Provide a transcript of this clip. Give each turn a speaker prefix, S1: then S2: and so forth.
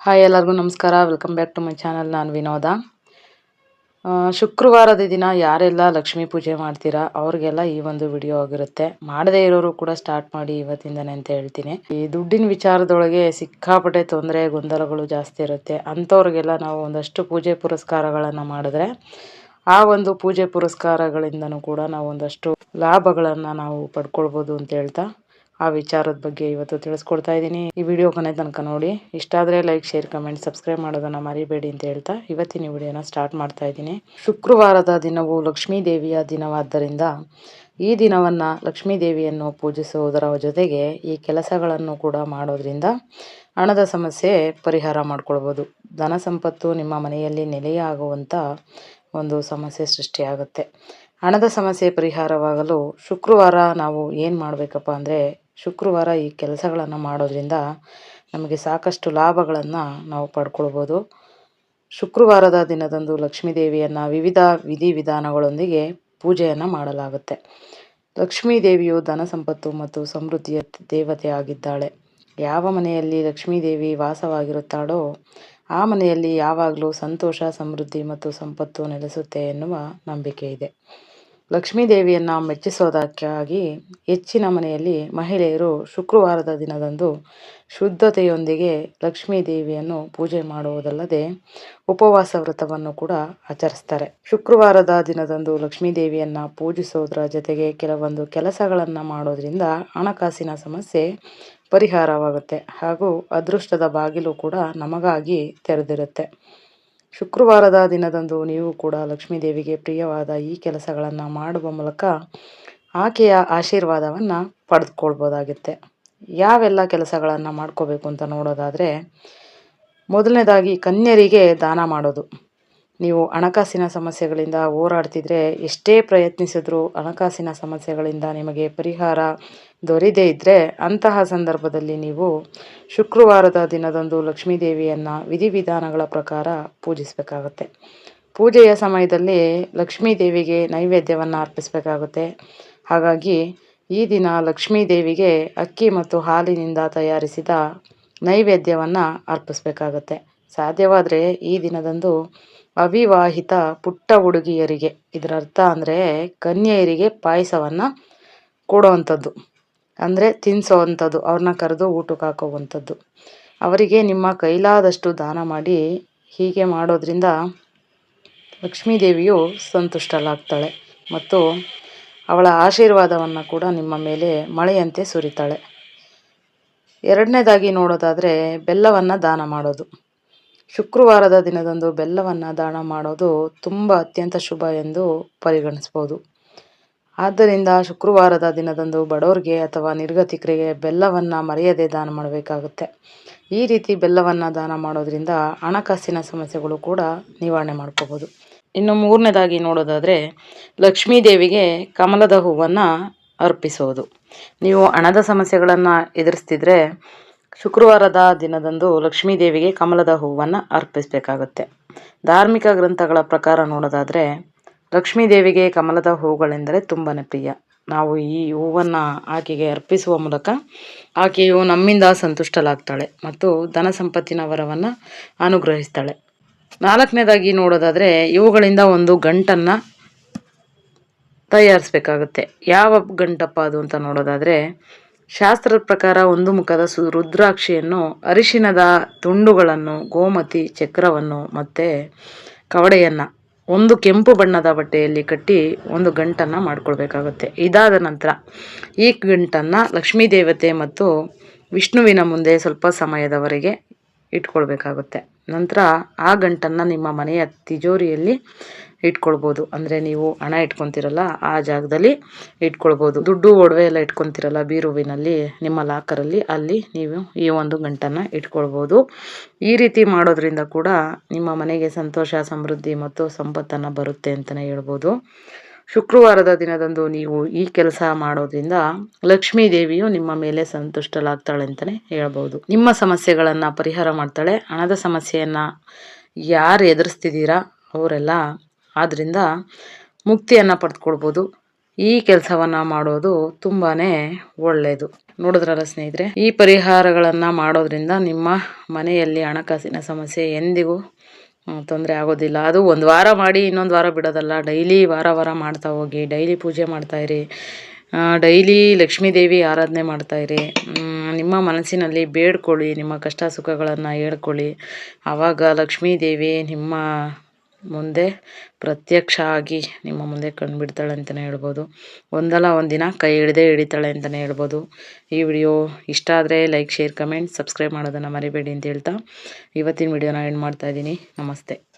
S1: Hi ಎಲ್ಲರಿಗೂ ನಮಸ್ಕಾರ. Welcome back to my channel ನಾನು ವಿನೋದ. ಶುಕ್ರವಾರದ ದಿನ ಯಾರೆಲ್ಲ ಲಕ್ಷ್ಮೀ ಪೂಜೆ ಮಾಡ್ತೀರಾ, ಅವ್ರಿಗೆಲ್ಲ ಈ ಒಂದು ವಿಡಿಯೋ ಆಗಿರುತ್ತೆ. ಮಾಡದೇ ಇರೋರು ಕೂಡ ಸ್ಟಾರ್ಟ್ ಮಾಡಿ ಇವತ್ತಿಂದನೇ ಅಂತ ಹೇಳ್ತೀನಿ. ಈ ದುಡ್ಡಿನ ವಿಚಾರದೊಳಗೆ ಸಿಕ್ಕಾಪಟ್ಟೆ ತೊಂದರೆ, ಗೊಂದಲಗಳು ಜಾಸ್ತಿ ಇರುತ್ತೆ. ಅಂಥವ್ರಿಗೆಲ್ಲ ನಾವು ಒಂದಷ್ಟು ಪೂಜೆ ಪುರಸ್ಕಾರಗಳನ್ನು ಮಾಡಿದ್ರೆ, ಆ ಒಂದು ಪೂಜೆ ಪುರಸ್ಕಾರಗಳಿಂದನೂ ಕೂಡ ನಾವು ಒಂದಷ್ಟು ಲಾಭಗಳನ್ನು ನಾವು ಪಡ್ಕೊಳ್ಬೋದು ಅಂತ ಹೇಳ್ತಾ ಆ ವಿಚಾರದ ಬಗ್ಗೆ ಇವತ್ತು ತಿಳಿಸ್ಕೊಡ್ತಾ ಇದ್ದೀನಿ. ಈ ವಿಡಿಯೋ ಕೊನೆ ತನಕ ನೋಡಿ. ಇಷ್ಟ ಆದರೆ ಲೈಕ್ ಶೇರ್ ಕಮೆಂಟ್ ಸಬ್ಸ್ಕ್ರೈಬ್ ಮಾಡೋದನ್ನ ಮರಿಬೇಡಿ ಅಂತ ಹೇಳ್ತಾ ಇವತ್ತಿನ ವಿಡಿಯೋನ ಸ್ಟಾರ್ಟ್ ಮಾಡ್ತಾ ಇದ್ದೀನಿ. ಶುಕ್ರವಾರದ ದಿನವು ಲಕ್ಷ್ಮೀ ದೇವಿಯ ದಿನವಾದ್ದರಿಂದ ಈ ದಿನವನ್ನು ಲಕ್ಷ್ಮೀ ದೇವಿಯನ್ನು ಪೂಜಿಸುವುದರ ಜೊತೆಗೆ ಈ ಕೆಲಸಗಳನ್ನು ಕೂಡ ಮಾಡೋದ್ರಿಂದ ಹಣದ ಸಮಸ್ಯೆ ಪರಿಹಾರ ಮಾಡ್ಕೊಳ್ಬೋದು. ಧನ ಸಂಪತ್ತು ನಿಮ್ಮ ಮನೆಯಲ್ಲಿ ನೆಲೆಯಾಗುವಂಥ ಒಂದು ಸಮಸ್ಯೆ ಸೃಷ್ಟಿಯಾಗುತ್ತೆ. ಹಣದ ಸಮಸ್ಯೆ ಪರಿಹಾರವಾಗಲು ಶುಕ್ರವಾರ ನಾವು ಏನು ಮಾಡಬೇಕಪ್ಪ ಅಂದರೆ ಶುಕ್ರವಾರ ಈ ಕೆಲಸಗಳನ್ನು ಮಾಡೋದ್ರಿಂದ ನಮಗೆ ಸಾಕಷ್ಟು ಲಾಭಗಳನ್ನು ನಾವು ಪಡ್ಕೊಳ್ಬೋದು. ಶುಕ್ರವಾರದ ದಿನದಂದು ಲಕ್ಷ್ಮೀ ದೇವಿಯನ್ನು ವಿವಿಧ ವಿಧಿವಿಧಾನಗಳೊಂದಿಗೆ ಪೂಜೆಯನ್ನು ಮಾಡಲಾಗುತ್ತೆ. ಲಕ್ಷ್ಮೀ ದೇವಿಯು ಧನ ಸಂಪತ್ತು ಮತ್ತು ಸಮೃದ್ಧಿಯ ದೇವತೆ ಆಗಿದ್ದಾಳೆ. ಯಾವ ಮನೆಯಲ್ಲಿ ಲಕ್ಷ್ಮೀ ದೇವಿ ವಾಸವಾಗಿರುತ್ತಾಳೋ ಆ ಮನೆಯಲ್ಲಿ ಯಾವಾಗಲೂ ಸಂತೋಷ, ಸಮೃದ್ಧಿ ಮತ್ತು ಸಂಪತ್ತು ನೆಲೆಸುತ್ತೆ ಎನ್ನುವ ನಂಬಿಕೆ ಇದೆ. ಲಕ್ಷ್ಮೀ ದೇವಿಯನ್ನು ಮೆಚ್ಚಿಸೋದಕ್ಕಾಗಿ ಹೆಚ್ಚಿನ ಮನೆಯಲ್ಲಿ ಮಹಿಳೆಯರು ಶುಕ್ರವಾರದ ದಿನದಂದು ಶುದ್ಧತೆಯೊಂದಿಗೆ ಲಕ್ಷ್ಮೀ ದೇವಿಯನ್ನು ಪೂಜೆ ಮಾಡುವುದಲ್ಲದೆ ಉಪವಾಸ ವ್ರತವನ್ನು ಕೂಡ ಆಚರಿಸ್ತಾರೆ. ಶುಕ್ರವಾರದ ದಿನದಂದು ಲಕ್ಷ್ಮೀ ದೇವಿಯನ್ನು ಪೂಜಿಸೋದ್ರ ಜೊತೆಗೆ ಕೆಲವೊಂದು ಕೆಲಸಗಳನ್ನು ಮಾಡೋದ್ರಿಂದ ಹಣಕಾಸಿನ ಸಮಸ್ಯೆ ಪರಿಹಾರವಾಗುತ್ತೆ ಹಾಗೂ ಅದೃಷ್ಟದ ಬಾಗಿಲು ಕೂಡ ನಮಗಾಗಿ ತೆರೆದಿರುತ್ತೆ. ಶುಕ್ರವಾರದ ದಿನದಂದು ನೀವು ಕೂಡ ಲಕ್ಷ್ಮೀದೇವಿಗೆ ಪ್ರಿಯವಾದ ಈ ಕೆಲಸಗಳನ್ನು ಮಾಡುವ ಮೂಲಕ ಆಕೆಯ ಆಶೀರ್ವಾದವನ್ನು ಪಡೆದುಕೊಳ್ಬೋದಾಗುತ್ತೆ. ಯಾವೆಲ್ಲ ಕೆಲಸಗಳನ್ನು ಮಾಡ್ಕೋಬೇಕು ಅಂತ ನೋಡೋದಾದರೆ, ಮೊದಲನೇದಾಗಿ ಕನ್ಯರಿಗೆ ದಾನ ಮಾಡೋದು. ನೀವು ಹಣಕಾಸಿನ ಸಮಸ್ಯೆಗಳಿಂದ ಹೋರಾಡ್ತಿದ್ರೆ ಎಷ್ಟೇ ಪ್ರಯತ್ನಿಸಿದ್ರೂ ಹಣಕಾಸಿನ ಸಮಸ್ಯೆಗಳಿಂದ ನಿಮಗೆ ಪರಿಹಾರ ದೊರೆಯದೇ ಇದ್ದರೆ ಅಂತಹ ಸಂದರ್ಭದಲ್ಲಿ ನೀವು ಶುಕ್ರವಾರದ ದಿನದಂದು ಲಕ್ಷ್ಮೀದೇವಿಯನ್ನು ವಿಧಿವಿಧಾನಗಳ ಪ್ರಕಾರ ಪೂಜಿಸಬೇಕಾಗುತ್ತೆ. ಪೂಜೆಯ ಸಮಯದಲ್ಲಿ ಲಕ್ಷ್ಮೀ ದೇವಿಗೆ ನೈವೇದ್ಯವನ್ನು ಅರ್ಪಿಸಬೇಕಾಗುತ್ತೆ. ಹಾಗಾಗಿ ಈ ದಿನ ಲಕ್ಷ್ಮೀ ದೇವಿಗೆ ಅಕ್ಕಿ ಮತ್ತು ಹಾಲಿನಿಂದ ತಯಾರಿಸಿದ ನೈವೇದ್ಯವನ್ನು ಅರ್ಪಿಸಬೇಕಾಗತ್ತೆ. ಸಾಧ್ಯವಾದರೆ ಈ ದಿನದಂದು ಅವಿವಾಹಿತ ಪುಟ್ಟ ಹುಡುಗಿಯರಿಗೆ. ಇದರ ಅರ್ಥ ಅಂದರೆ ಕನ್ಯೆಯರಿಗೆ ಪಾಯಸವನ್ನು ಕೊಡುವಂಥದ್ದು. ಅಂದರೆ ತಿನ್ನಿಸೋವಂಥದ್ದು ಅವ್ರನ್ನ ಕರೆದು ಊಟಕ್ಕೆ ಹಾಕೋವಂಥದ್ದು. ಅವರಿಗೆ ನಿಮ್ಮ ಕೈಲಾದಷ್ಟು ದಾನ ಮಾಡಿ ಹೀಗೆ ಮಾಡೋದ್ರಿಂದ ಲಕ್ಷ್ಮೀದೇವಿಯು ಸಂತುಷ್ಟಳಾಗ್ತಾಳೆ ಮತ್ತು ಅವಳ ಆಶೀರ್ವಾದವನ್ನು ಕೂಡ ನಿಮ್ಮ ಮೇಲೆ ಮಳೆಯಂತೆ ಸುರಿತಾಳೆ. ಎರಡನೇದಾಗಿ ನೋಡೋದಾದರೆ ಬೆಲ್ಲವನ್ನು ದಾನ ಮಾಡೋದು. ಶುಕ್ರವಾರದ ದಿನದಂದು ಬೆಲ್ಲವನ್ನು ದಾನ ಮಾಡೋದು ತುಂಬ ಅತ್ಯಂತ ಶುಭ ಎಂದು ಪರಿಗಣಿಸ್ಬೋದು. ಆದ್ದರಿಂದ ಶುಕ್ರವಾರದ ದಿನದಂದು ಬಡವರಿಗೆ ಅಥವಾ ನಿರ್ಗತಿಕರಿಗೆ ಬೆಲ್ಲವನ್ನು ಮರೆಯದೆ ದಾನ ಮಾಡಬೇಕಾಗುತ್ತೆ. ಈ ರೀತಿ ಬೆಲ್ಲವನ್ನು ದಾನ ಮಾಡೋದ್ರಿಂದ ಹಣಕಾಸಿನ ಸಮಸ್ಯೆಗಳು ಕೂಡ ನಿವಾರಣೆ ಮಾಡ್ಕೋಬೋದು. ಇನ್ನು ಮೂರನೇದಾಗಿ ನೋಡೋದಾದರೆ ಲಕ್ಷ್ಮೀ ದೇವಿಗೆ ಕಮಲದ ಹೂವನ್ನು ಅರ್ಪಿಸೋದು. ನೀವು ಹಣದ ಸಮಸ್ಯೆಗಳನ್ನು ಎದುರಿಸ್ತಿದ್ರೆ ಶುಕ್ರವಾರದ ದಿನದಂದು ಲಕ್ಷ್ಮೀ ದೇವಿಗೆ ಕಮಲದ ಹೂವನ್ನು ಅರ್ಪಿಸಬೇಕಾಗುತ್ತೆ. ಧಾರ್ಮಿಕ ಗ್ರಂಥಗಳ ಪ್ರಕಾರ ನೋಡೋದಾದರೆ ಲಕ್ಷ್ಮೀ ದೇವಿಗೆ ಕಮಲದ ಹೂಗಳೆಂದರೆ ತುಂಬಾ ಪ್ರಿಯ. ನಾವು ಈ ಹೂವನ್ನು ಆಕೆಗೆ ಅರ್ಪಿಸುವ ಮೂಲಕ ಆಕೆಯು ನಮ್ಮಿಂದ ಸಂತುಷ್ಟಲಾಗ್ತಾಳೆ ಮತ್ತು ಧನ ಸಂಪತ್ತಿನ ವರವನ್ನು ಅನುಗ್ರಹಿಸ್ತಾಳೆ. ನಾಲ್ಕನೇದಾಗಿ ನೋಡೋದಾದರೆ, ಇವುಗಳಿಂದ ಒಂದು ಗಂಟನ್ನು ತಯಾರಿಸ್ಬೇಕಾಗುತ್ತೆ. ಯಾವ ಗಂಟಪ್ಪ ಅದು ಅಂತ ನೋಡೋದಾದರೆ ಶಾಸ್ತ್ರದ ಪ್ರಕಾರ ಒಂದು ಮುಖದ ಸು, ರುದ್ರಾಕ್ಷಿಯನ್ನು ಅರಿಶಿನದ ತುಂಡುಗಳನ್ನು, ಗೋಮತಿ ಚಕ್ರವನ್ನು ಮತ್ತು ಕವಡೆಯನ್ನು ಒಂದು ಕೆಂಪು ಬಣ್ಣದ ಬಟ್ಟೆಯಲ್ಲಿ ಕಟ್ಟಿ ಒಂದು ಗಂಟನ್ನು ಮಾಡಿಕೊಳ್ಬೇಕಾಗುತ್ತೆ. ಇದಾದ ನಂತರ ಈ ಗಂಟನ್ನು ಲಕ್ಷ್ಮೀ ದೇವತೆ ಮತ್ತು ವಿಷ್ಣುವಿನ ಮುಂದೆ ಸ್ವಲ್ಪ ಸಮಯದವರೆಗೆ ಇಟ್ಕೊಳ್ಬೇಕಾಗುತ್ತೆ. ನಂತರ ಆ ಗಂಟನ್ನು ನಿಮ್ಮ ಮನೆಯ ತಿಜೋರಿಯಲ್ಲಿ ಇಟ್ಕೊಳ್ಬೋದು. ಅಂದರೆ ನೀವು ಹಣ ಇಟ್ಕೊತಿರಲ್ಲ, ಆ ಜಾಗದಲ್ಲಿ ಇಟ್ಕೊಳ್ಬೋದು. ದುಡ್ಡು ಒಡವೆ ಎಲ್ಲ ಇಟ್ಕೊತಿರಲ್ಲ ಬೀರುವಿನಲ್ಲಿ, ನಿಮ್ಮ ಲಾಕರಲ್ಲಿ, ಅಲ್ಲಿ ನೀವು ಈ ಒಂದು ಗಂಟನ್ನು ಇಟ್ಕೊಳ್ಬೋದು. ಈ ರೀತಿ ಮಾಡೋದ್ರಿಂದ ಕೂಡ ನಿಮ್ಮ ಮನೆಗೆ ಸಂತೋಷ, ಸಮೃದ್ಧಿ ಮತ್ತು ಸಂಪತ್ತನ್ನು ಬರುತ್ತೆ ಅಂತಲೇ ಹೇಳ್ಬೋದು. ಶುಕ್ರವಾರದ ದಿನದಂದು ನೀವು ಈ ಕೆಲಸ ಮಾಡೋದ್ರಿಂದ ಲಕ್ಷ್ಮೀ ದೇವಿಯು ನಿಮ್ಮ ಮೇಲೆ ಸಂತುಷ್ಟಲಾಗ್ತಾಳೆ ಅಂತಲೇ ಹೇಳ್ಬೋದು. ನಿಮ್ಮ ಸಮಸ್ಯೆಗಳನ್ನು ಪರಿಹಾರ ಮಾಡ್ತಾಳೆ. ಹಣದ ಸಮಸ್ಯೆಯನ್ನು ಯಾರು ಎದುರಿಸ್ತಿದ್ದೀರಾ ಅವರೆಲ್ಲ ಆದ್ದರಿಂದ ಮುಕ್ತಿಯನ್ನು ಪಡೆದುಕೊಳ್ಬೋದು ಈ ಕೆಲಸವನ್ನು ಮಾಡೋದು ತುಂಬಾನೇ ಒಳ್ಳೆಯದು ನೋಡಿದ್ರಲ್ಲ ಸ್ನೇಹಿತರೆ, ಈ ಪರಿಹಾರಗಳನ್ನು ಮಾಡೋದ್ರಿಂದ ನಿಮ್ಮ ಮನೆಯಲ್ಲಿ ಹಣಕಾಸಿನ ಸಮಸ್ಯೆ ಎಂದಿಗೂ ತೊಂದರೆ ಆಗೋದಿಲ್ಲ. ಅದು ಒಂದು ವಾರ ಮಾಡಿ ಇನ್ನೊಂದು ವಾರ ಬಿಡೋದಲ್ಲ. ಡೈಲಿ ವಾರ ವಾರ ಮಾಡ್ತಾ ಹೋಗಿ, ಡೈಲಿ ಪೂಜೆ ಮಾಡ್ತಾ ಇರಿ. ಡೈಲಿ ಲಕ್ಷ್ಮೀ ದೇವಿ ಆರಾಧನೆ ಮಾಡ್ತಾ ಇರಿ. ನಿಮ್ಮ ಮನಸ್ಸಿನಲ್ಲಿ ಬೇಡ್ಕೊಳ್ಳಿ, ನಿಮ್ಮ ಕಷ್ಟ ಸುಖಗಳನ್ನು ಹೇಳ್ಕೊಳ್ಳಿ. ಆವಾಗ ಲಕ್ಷ್ಮೀ ದೇವಿ ನಿಮ್ಮ ಮುಂದೆ ಪ್ರತ್ಯಕ್ಷ ಆಗಿ ನಿಮ್ಮ ಮುಂದೆ ಕಂಡುಬಿಡ್ತಾಳೆ ಅಂತಲೇ ಹೇಳ್ಬೋದು. ಒಂದಲ್ಲ ಒಂದಿನ ಕೈ ಹಿಡ್ದೇ ಹಿಡಿತಾಳೆ ಅಂತಲೇ ಹೇಳ್ಬೋದು. ಈ ವಿಡಿಯೋ ಇಷ್ಟ ಆದರೆ ಲೈಕ್, ಶೇರ್, ಕಮೆಂಟ್, ಸಬ್ಸ್ಕ್ರೈಬ್ ಮಾಡೋದನ್ನು ಮರಿಬೇಡಿ ಅಂತ ಹೇಳ್ತಾ ಇವತ್ತಿನ ವಿಡಿಯೋನ ಎಂಡ್ ಮಾಡ್ತಾ ಇದ್ದೀನಿ. ನಮಸ್ತೆ.